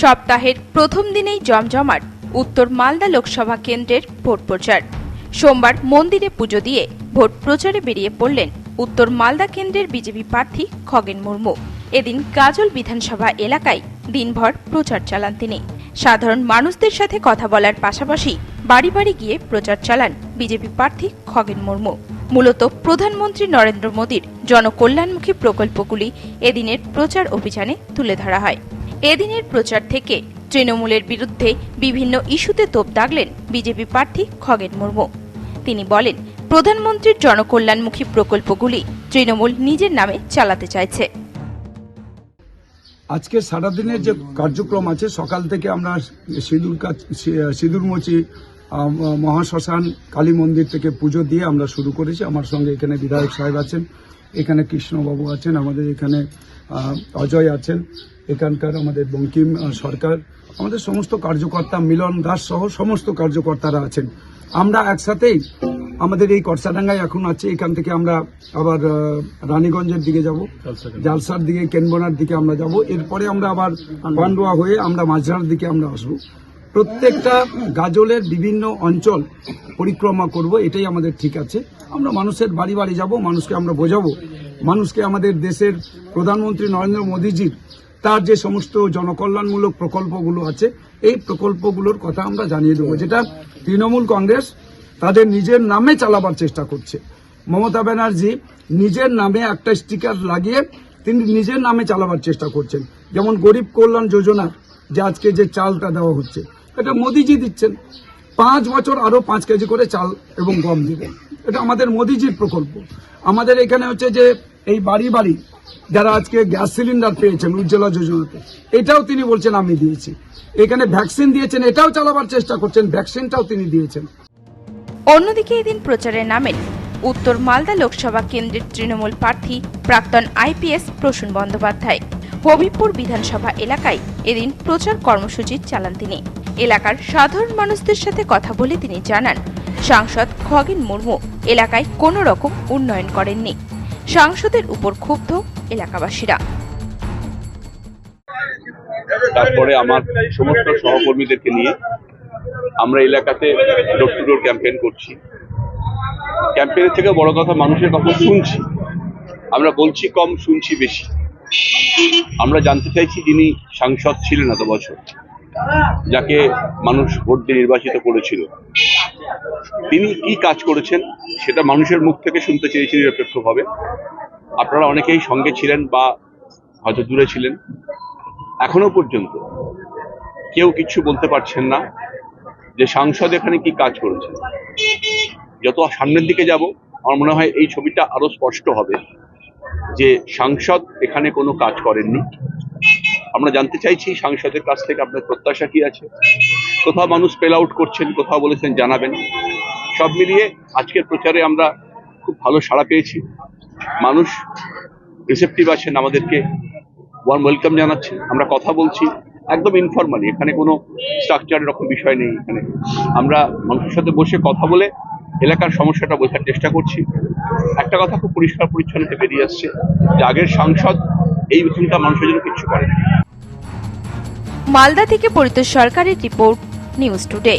সপ্তাহের প্রথম দিনেই জমজমাট উত্তর মালদা লোকসভা কেন্দ্রের ভোট প্রচার। সোমবার মন্দিরে পুজো দিয়ে ভোট প্রচারে বেরিয়ে পড়লেন উত্তর মালদা কেন্দ্রের বিজেপি প্রার্থী খগেন মুর্মু। এদিন গাজল বিধানসভা এলাকায় দিনভর প্রচার চালান তিনি। সাধারণ মানুষদের সাথে কথা বলার পাশাপাশি বাড়ি বাড়ি গিয়ে প্রচার চালান বিজেপি প্রার্থী খগেন মুর্মু। মূলত প্রধানমন্ত্রী নরেন্দ্র মোদীর জনকল্যাণমুখী প্রকল্পগুলি এদিনের প্রচার অভিযানে তুলে ধরা হয়। এদিনের প্রচার থেকে তৃণমূলের বিরুদ্ধে বিভিন্ন ইস্যুতে তোপ দাগলেন বিজেপি প্রার্থী খগেন মুর্মু। তিনি বলেন, প্রধানমন্ত্রীর জনকল্যাণমুখী প্রকল্পগুলি তৃণমূল নিজের নামে চালাতে চাইছে। আজকে সারাদিনের যে কার্যক্রম আছে, সকাল থেকে আমরা সিঁদুর সিঁদুরমুচি মহাশ্মশান, কালী মন্দির থেকে পুজো দিয়ে আমরা শুরু করেছি। আমার সঙ্গে এখানে বিধায়ক সাহেব আছেন, এখানে কৃষ্ণবাবু আছেন, আমাদের এখানে অজয় আছেন। এখানকার আমাদের বঙ্কিম সরকার আমাদের সমস্ত কার্যকর্তা মিলন দাস সহ সমস্ত কার্যকর্তারা আছেন। আমরা একসাথেই আমাদের এই কর্সাডাঙ্গায় এখন আছে। এখান থেকে আমরা আবার রানীগঞ্জের দিকে যাব জালসার দিকে কেনবনার দিকে আমরা যাব। এরপরে আমরা আবার পান্ডুয়া হয়ে আমরা মাঝরার দিকে আমরা আসব। প্রত্যেকটা গাজলের বিভিন্ন অঞ্চল পরিক্রমা করব এটাই আমাদের ঠিক আছে। আমরা মানুষের বাড়ি বাড়ি যাব মানুষকে আমরা বোঝাবো। মানুষকে আমাদের দেশের প্রধানমন্ত্রী নরেন্দ্র মোদীজির তার যে সমস্ত জনকল্যাণমূলক প্রকল্পগুলো আছে, এই প্রকল্পগুলোর কথা আমরা জানিয়ে দেবো। যেটা তৃণমূল কংগ্রেস তাদের নিজের নামে চালাবার চেষ্টা করছে। মমতা ব্যানার্জি নিজের নামে একটা স্টিকার লাগিয়ে তিনি নিজের নামে চালাবার চেষ্টা করছেন। যেমন গরিব কল্যাণ যোজনা, যে আজকে যে চালটা দেওয়া হচ্ছে, এটা মোদিজি দিচ্ছেন। পাঁচ বছর আরও পাঁচ কেজি করে চাল এবং গম দেবেন। এটা আমাদের মোদিজির প্রকল্প। আমাদের এখানে হচ্ছে যে এই বাড়ি বাড়ি যারা আজকে গ্যাস সিলিন্ডার পেয়েছেন উজ্জ্বলা যোজনাতে, এটাও তিনি বলছেন আমি দিয়েছি। এখানে ভ্যাকসিন দিয়েছেন, এটাও চালাবার চেষ্টা করছেন, ভ্যাকসিনটাও তিনি দিয়েছেন। অন্যদিকে এদিন প্রচারে নামেন উত্তর মালদা লোকসভা কেন্দ্রের তৃণমূল প্রার্থী প্রাক্তন আইপিএস প্রসূন বন্দ্যোপাধ্যায়। হবিবপুর বিধানসভা এলাকায় এদিন প্রচার কর্মসূচি চালান তিনি। এলাকার সাধারণ মানুষদের সাথে কথা বলে তিনি জানান, সাংসদ খগেন মুর্মু এলাকায় কোনো রকম উন্নয়ন করেননি। সাংসদের উপর ক্ষুব্ধ এলাকাবাসীরা। তারপরে আমার সমস্ত সহকর্মীদেরকে নিয়ে আমরা এলাকাতে ডোর টু ডোর ক্যাম্পেইন করছি। ক্যাম্পেইনের থেকে বড় কথা, মানুষের কথা শুনছি। আমরা বলছি কম, শুনছি বেশি। আমরা জানতে চাইছি যিনি সাংসদ ছিলেন এত বছর, যাকে মানুষ ভোট দিয়ে নির্বাচিত করেছিল। তিনি কি কাজ করেছেন সেটা মানুষের মুখ থেকে শুনতে চেয়েছি নিরপেক্ষভাবে। আপনারা অনেকেই সঙ্গে ছিলেন বা হয়তো দূরে ছিলেন। এখনও পর্যন্ত কেউ কিছু বলতে পারছেন না যে সাংসদ এখানে কি কাজ করেছে যত সামনের দিকে যাব, আমার মনে হয় এই ছবিটা আরও স্পষ্ট হবে যে সাংসদ এখানে কোনো কাজ করেননি। আমরা জানতে চাইছি সাংসদের কাছ থেকে আপনার প্রত্যাশা কি আছে? কোথাও মানুষ স্পেল আউট করছেন, কোথাও বলেছেন জানাবেন। সব মিলিয়ে আজকের প্রচারে আমরা খুব ভালো সাড়া পেয়েছি। মানুষ রিসেপটিভ আছেন আমাদেরকে। ওয়ার্ম ওয়েলকাম জানাচ্ছেন। আমরা কথা বলছি একদম ইনফরমালি এখানে কোনো স্ট্রাকচার এরকম বিষয় নেই এখানে। আমরা মানুষের সাথে বসে কথা বলে এলাকার সমস্যাটা বোঝার চেষ্টা করছি। একটা কথা খুব পরিষ্কার পরিচ্ছন্ন হয়ে বেরিয়ে আসছে যে আগের সাংসদ এই ভূমিকা মানুষের জন্য কিচ্ছু করে মালদা থেকে পরিত সরকারের রিপোর্ট নিউজ টুডে।